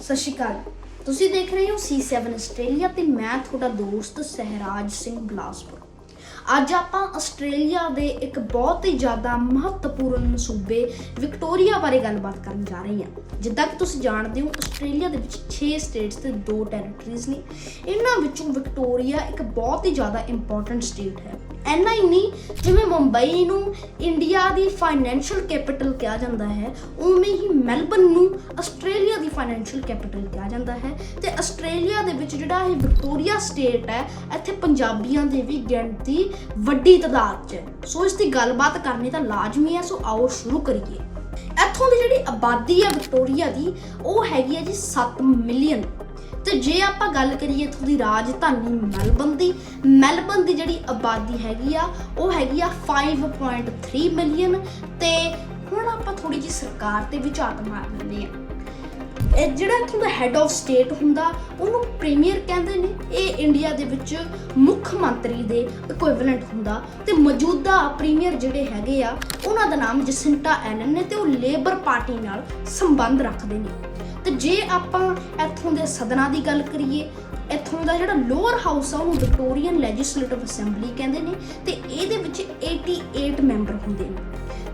ਸਤਿ ਸ਼੍ਰੀ ਅਕਾਲ। ਤੁਸੀਂ ਦੇਖ ਰਹੇ ਹੋ C7 ਆਸਟ੍ਰੇਲੀਆ ਤੇ ਮੈਂ ਤੁਹਾਡਾ ਦੋਸਤ ਸਹਿਰਾਜ ਸਿੰਘ ਬਲਾਸਪੁਰ। ਅੱਜ ਆਪਾਂ ਆਸਟ੍ਰੇਲੀਆ ਦੇ ਇੱਕ ਬਹੁਤ ਹੀ ਜ਼ਿਆਦਾ ਮਹੱਤਵਪੂਰਨ ਸੂਬੇ ਵਿਕਟੋਰੀਆ ਬਾਰੇ ਗੱਲਬਾਤ ਕਰਨ ਜਾ ਰਹੇ ਹਾਂ। ਜਿੱਦਾਂ ਕਿ ਤੁਸੀਂ ਜਾਣਦੇ ਹੋ, ਆਸਟ੍ਰੇਲੀਆ ਦੇ ਵਿੱਚ 6 ਸਟੇਟਸ ਤੇ 2 ਟੈਰੀਟਰੀਜ਼ ਨੇ। ਇਹਨਾਂ ਵਿੱਚੋਂ ਵਿਕਟੋਰੀਆ ਇੱਕ ਬਹੁਤ ਹੀ ਜ਼ਿਆਦਾ ਇੰਪੋਰਟੈਂਟ ਸਟੇਟ ਹੈ। ਐਨਾ ਹੀ ਨਹੀਂ, ਜਿਵੇਂ ਮੁੰਬਈ ਨੂੰ ਇੰਡੀਆ ਦੀ ਫਾਈਨੈਂਸ਼ੀਅਲ ਕੈਪੀਟਲ ਕਿਹਾ ਜਾਂਦਾ ਹੈ, ਉਵੇਂ ਹੀ ਮੈਲਬਨ ਨੂੰ ਆਸਟ੍ਰੇਲੀਆ ਦੀ ਫਾਈਨੈਂਸ਼ੀਅਲ ਕੈਪੀਟਲ ਕਿਹਾ ਜਾਂਦਾ ਹੈ। ਤੇ ਆਸਟ੍ਰੇਲੀਆ ਦੇ ਵਿੱਚ ਜਿਹੜਾ ਇਹ ਵਿਕਟੋਰੀਆ ਸਟੇਟ ਹੈ, ਇੱਥੇ ਪੰਜਾਬੀਆਂ ਦੇ ਵੀ ਗਿਣਤੀ ਵੱਡੀ ਤਾਦਾਦ 'ਚ ਹੈ। ਸੋ ਇਸ ਦੀ ਗੱਲਬਾਤ ਕਰਨੀ ਤਾਂ ਲਾਜ਼ਮੀ ਹੈ, ਸੋ ਆਓ ਸ਼ੁਰੂ ਕਰੀਏ। ਇੱਥੋਂ ਦੀ ਜਿਹੜੀ ਆਬਾਦੀ ਹੈ ਵਿਕਟੋਰੀਆ ਦੀ, ਉਹ ਹੈਗੀ ਹੈ ਜੀ 7 ਮਿਲੀਅਨ। ਤੇ ਜੇ ਆਪਾਂ ਗੱਲ ਕਰੀਏ ਇੱਥੋਂ ਦੀ ਰਾਜਧਾਨੀ ਮੈਲਬਨ ਦੀ ਮੈਲਬਨ ਦੀ ਜਿਹੜੀ ਆਬਾਦੀ ਹੈਗੀ ਆ, ਉਹ ਹੈਗੀ ਆ 5.3 ਮਿਲੀਅਨ ਤੇ ਹੁਣ ਆਪਾਂ ਥੋੜੀ ਜੀ ਸਰਕਾਰ ਤੇ ਵੀ ਝਾਤ ਮਾਰ ਲੈਂਦੇ ਆ। ਇਹ ਜਿਹੜਾ ਇੱਥੋਂ ਦਾ ਹੈੱਡ ਆਫ ਸਟੇਟ ਹੁੰਦਾ, ਉਹਨੂੰ ਪ੍ਰੀਮੀਅਰ ਕਹਿੰਦੇ ਨੇ। ਇਹ ਇੰਡੀਆ ਦੇ ਵਿੱਚ ਮੁੱਖ ਮੰਤਰੀ ਦੇ ਇਕੁਇਵਲੈਂਟ ਹੁੰਦਾ ਤੇ ਮੌਜੂਦਾ ਪ੍ਰੀਮੀਅਰ ਜਿਹੜੇ ਹੈਗੇ ਆ, ਉਹਨਾਂ ਦਾ ਨਾਮ ਜਸਿੰਟਾ ਐਨਨ ਨੇ ਤੇ ਉਹ ਲੇਬਰ ਪਾਰਟੀ ਨਾਲ ਸੰਬੰਧ ਰੱਖਦੇ ਨੇ। ਤੇ ਜੇ ਆਪਾਂ ਇੱਥੋਂ ਦੇ ਸਦਨਾਂ ਦੀ ਗੱਲ ਕਰੀਏ, ਇੱਥੋਂ ਦਾ ਜਿਹੜਾ ਲੋਅਰ ਹਾਊਸ ਆ, ਉਹਨੂੰ ਵਿਕਟੋਰੀਅਨ ਲੈਜਿਸਲੇਟਿਵ ਅਸੈਂਬਲੀ ਕਹਿੰਦੇ ਨੇ ਤੇ ਇਹਦੇ ਵਿੱਚ 88 ਮੈਂਬਰ ਹੁੰਦੇ ਨੇ।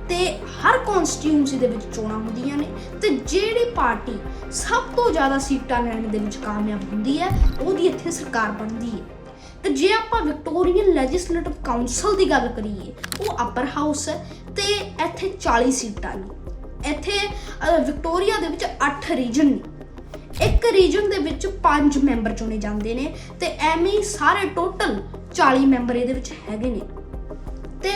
ਤੇ ਹਰ ਕਨਸਟੀਟਿਊਂਸੀ ਦੇ ਵਿੱਚ ਚੋਣਾਂ ਹੁੰਦੀਆਂ ਨੇ ਤੇ ਜਿਹੜੀ ਪਾਰਟੀ ਸਭ ਤੋਂ ਜ਼ਿਆਦਾ ਸੀਟਾਂ ਲੈਣ ਦੇ ਵਿੱਚ ਕਾਮਯਾਬ ਹੁੰਦੀ ਹੈ, ਉਹਦੀ ਇੱਥੇ ਸਰਕਾਰ ਬਣਦੀ ਹੈ। ਤੇ ਜੇ ਆਪਾਂ ਵਿਕਟੋਰੀਅਨ ਲੈਜਿਸਲੇਟਿਵ ਕਾਉਂਸਲ ਦੀ ਗੱਲ ਕਰੀਏ, ਉਹ ਅਪਰ ਹਾਊਸ ਹੈ ਤੇ ਇੱਥੇ 40 ਸੀਟਾਂ ਨੇ। ਇੱਥੇ ਵਿਕਟੋਰੀਆ ਦੇ ਵਿੱਚ 8 ਰੀਜਨ ਨੇ। ਇੱਕ ਰੀਜਨ ਦੇ ਵਿੱਚ 5 ਮੈਂਬਰ ਚੁਣੇ ਜਾਂਦੇ ਨੇ ਤੇ ਐਵੇਂ ਸਾਰੇ ਟੋਟਲ 40 ਮੈਂਬਰ ਇਹਦੇ ਵਿੱਚ ਹੈਗੇ ਨੇ। ਤੇ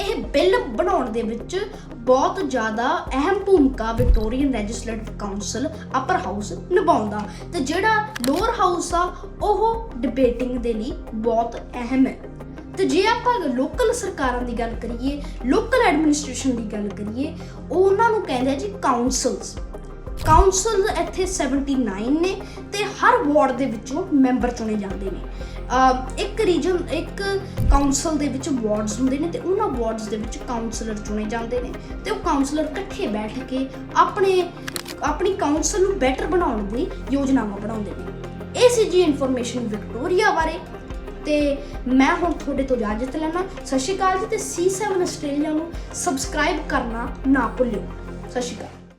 ਇਹ ਬਿੱਲ ਬਣਾਉਣ ਦੇ ਵਿੱਚ ਬਹੁਤ ਜ਼ਿਆਦਾ ਅਹਿਮ ਭੂਮਿਕਾ Victorian legislative council upper house ਨਿਭਾਉਂਦਾ। ਤੇ ਜਿਹੜਾ ਲੋਅਰ ਹਾਊਸ ਆ, ਉਹ ਡਿਬੇਟਿੰਗ ਦੇ ਲਈ ਬਹੁਤ ਅਹਿਮ ਹੈ। ਤੇ ਜੇ ਆਪਾਂ ਲੋਕਲ ਸਰਕਾਰਾਂ ਦੀ ਗੱਲ ਕਰੀਏ ਲੋਕਲ ਐਡਮਿਨਿਸਟ੍ਰੇਸ਼ਨ ਦੀ ਗੱਲ ਕਰੀਏ, ਉਹ ਉਹਨਾਂ ਨੂੰ ਕਹਿੰਦੇ ਆ ਜੀ ਕਾਉਂਸਲਸ ਕਾਉਂਸਲ ਇੱਥੇ 79 ਨੇ ਤੇ ਹਰ ਵਾਰਡ ਦੇ ਵਿੱਚੋਂ ਮੈਂਬਰ ਚੁਣੇ ਜਾਂਦੇ ਨੇ। ਇੱਕ ਰੀਜਨ ਇੱਕ ਕਾਉਂਸਲ ਦੇ ਵਿੱਚ ਵਾਰਡਸ ਹੁੰਦੇ ਨੇ ਤੇ ਉਹਨਾਂ ਵਾਰਡਸ ਦੇ ਵਿੱਚ ਕਾਉਂਸਲਰ ਚੁਣੇ ਜਾਂਦੇ ਨੇ ਤੇ ਉਹ ਕਾਉਂਸਲਰ ਇਕੱਠੇ ਬੈਠ ਕੇ ਆਪਣੇ, ਆਪਣੀ ਕਾਉਂਸਲ ਨੂੰ ਬੈਟਰ ਬਣਾਉਣ ਦੀ ਯੋਜਨਾਵਾਂ ਬਣਾਉਂਦੇ ਨੇ। ਇਹ ਸੀ ਜੀ ਇਨਫੋਰਮੇਸ਼ਨ ਵਿਕਟੋਰੀਆ ਬਾਰੇ। ਤੇ ਮੈਂ ਹੁਣ ਤੁਹਾਡੇ ਤੋਂ ਇਜਾਜ਼ਤ ਲੈਣਾ ਸਤਿ ਸ਼੍ਰੀ ਅਕਾਲ ਜੀ ਤੇ C7 ਆਸਟ੍ਰੇਲੀਆ ਨੂੰ ਸਬਸਕ੍ਰਾਈਬ ਕਰਨਾ ਨਾ ਭੁੱਲਿਓ। ਸਤਿ ਸ਼੍ਰੀ ਅਕਾਲ।